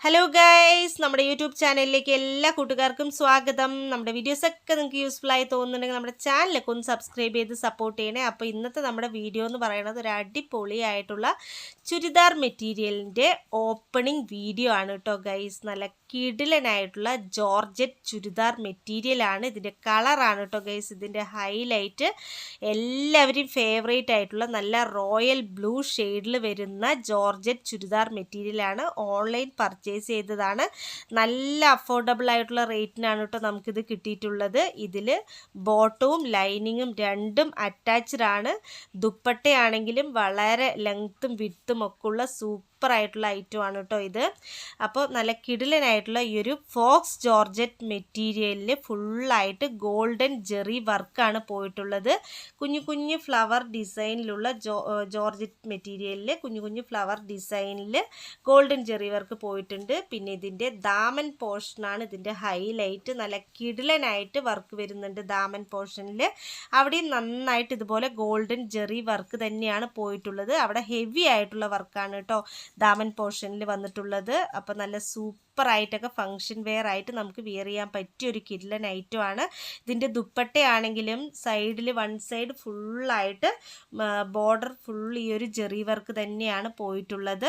Hello guys നമ്മുടെ YouTube ചാനലിലേക്ക് എല്ലാ കൂട്ടുകാർക്കും സ്വാഗതം. നമ്മുടെ വീഡിയോസൊക്കെ നിങ്ങൾക്ക് യൂസ്ഫുൾ ആയി തോന്നുന്നുണ്ടെങ്കിൽ നമ്മുടെ ചാനലൊക്കെ ഒന്ന് സബ്സ്ക്രൈബ് ചെയ്ത് സപ്പോർട്ട് ചെയ്യണേ. അപ്പോൾ ഇന്നത്തെ നമ്മുടെ വീഡിയോ എന്ന് പറയുന്നത് ഒരു അടിപൊളിയായിട്ടുള്ള ചുരിദാർ മെറ്റീരിയലിന്റെ ഓപ്പണിംഗ് വീഡിയോ ആണ് കേട്ടോ ഗൈസ് നല്ല കിടിലനായിട്ടുള്ള ജോർജറ്റ് ചുരിദാർ മെറ്റീരിയലാണ് ഇതിന്റെ കളറാണ് കേട്ടോ ഗൈസ് ഇതിന്റെ ഹൈലൈറ്റ് എല്ലാവരും ഫേവറേറ്റ് ആയിട്ടുള്ള നല്ല റോയൽ ബ്ലൂ ഷെയ്ഡിൽ വരുന്ന ജോർജറ്റ് ചുരിദാർ മെറ്റീരിയലാണ് ഓൺലൈൻ പർച്ചേസ് ചെയ്തതാണ്. നല്ല അഫോർഡബിൾ ആയിട്ടുള്ള റേറ്റിനാണ് കേട്ടോ നമുക്കിത് കിട്ടിയിട്ടുള്ളത്. ഇതിൽ ബോട്ടവും ലൈനിങ്ങും രണ്ടും അറ്റാച്ച്ഡ് ആണ്. ദുപ്പട്ടയാണെങ്കിലും വളരെ ലെങ്ത്തും വിത്തും ഒക്കെ ഉള്ള സൂപ്പർ ആയിട്ടുള്ള ഐറ്റം ആണ് കേട്ടോ ഇത്. അപ്പോൾ നല്ല കിടിലനായിട്ടുള്ള ഈ ഒരു ഫോക്സ് ജോർജറ്റ് മെറ്റീരിയലിൽ ഫുള്ളായിട്ട് ഗോൾഡൻ ജെറി വർക്കാണ് പോയിട്ടുള്ളത്. കുഞ്ഞു കുഞ്ഞു ഫ്ലവർ ഡിസൈനിലുള്ള ജോർജറ്റ് മെറ്റീരിയലിൽ കുഞ്ഞു കുഞ്ഞു ഫ്ലവർ ഡിസൈനിൽ ഗോൾഡൻ ജെറി വർക്ക് പോയിട്ടുണ്ട്. പിന്നെ ഇതിന്റെ ദാമൻ പോർഷനാണ് ഇതിന്റെ ഹൈലൈറ്റ്. നല്ല കിടിലനായിട്ട് വർക്ക് വരുന്നുണ്ട് ദാമൻ പോർഷനിൽ അവിടെയും നന്നായിട്ട് ഇതുപോലെ ഗോൾഡൻ ജെറി വർക്ക് തന്നെയാണ് പോയിട്ടുള്ളത്. അവിടെ ഹെവി ആയിട്ടുള്ള വർക്കാണ് കേട്ടോ ദാമൻ പോർഷനിൽ വന്നിട്ടുള്ളത്. അപ്പോൾ നല്ല സൂപ്പർ ആയിട്ടൊക്കെ ഫംഗ്ഷൻ വെയർ ആയിട്ട് നമുക്ക് വിയർ ചെയ്യാൻ പറ്റിയ ഒരു കില്ല ഐറ്റം ആണ്. ഇതിന്റെ ദുപ്പട്ടയാണെങ്കിലും സൈഡിൽ വൺ സൈഡ് ഫുള്ളായിട്ട് ബോർഡർ ഫുൾ ഈ ഒരു ജെറി വർക്ക് തന്നെയാണ് പോയിട്ടുള്ളത്.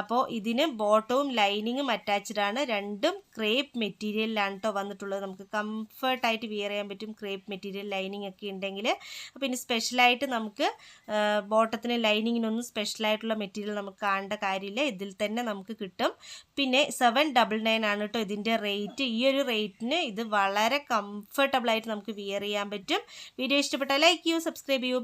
അപ്പോൾ ഇതിന് ബോട്ടവും ലൈനിങ്ങും അറ്റാച്ച്ഡ് ആണ്. രണ്ടും ക്രേപ്പ് മെറ്റീരിയലിലാണ് കേട്ടോ വന്നിട്ടുള്ളത്. നമുക്ക് കംഫർട്ടായിട്ട് വിയർ ചെയ്യാൻ പറ്റും ക്രേപ്പ് മെറ്റീരിയൽ ലൈനിങ് ഒക്കെ ഉണ്ടെങ്കിൽ അപ്പോൾ ഇനി സ്പെഷ്യലായിട്ട് നമുക്ക് ബോട്ടത്തിന് ലൈനിങ്ങിനൊന്നും സ്പെഷ്യലായിട്ടുള്ള മെറ്റീരിയൽ നമുക്ക് കാണേണ്ട കാര്യമില്ല. ഇതിൽ തന്നെ നമുക്ക് കിട്ടും. പിന്നെ സെവൻ ഡബിൾ നയൻ ആണ് കേട്ടോ ഇതിന്റെ റേറ്റ് ഈ ഒരു റേറ്റിന് ഇത് വളരെ കംഫർട്ടബിൾ ആയിട്ട് നമുക്ക് വിയർ ചെയ്യാൻ പറ്റും. വീഡിയോ ഇഷ്ടപ്പെട്ടാൽ ലൈക്ക് ചെയ്യൂ സബ്സ്ക്രൈബ് ചെയ്യൂ.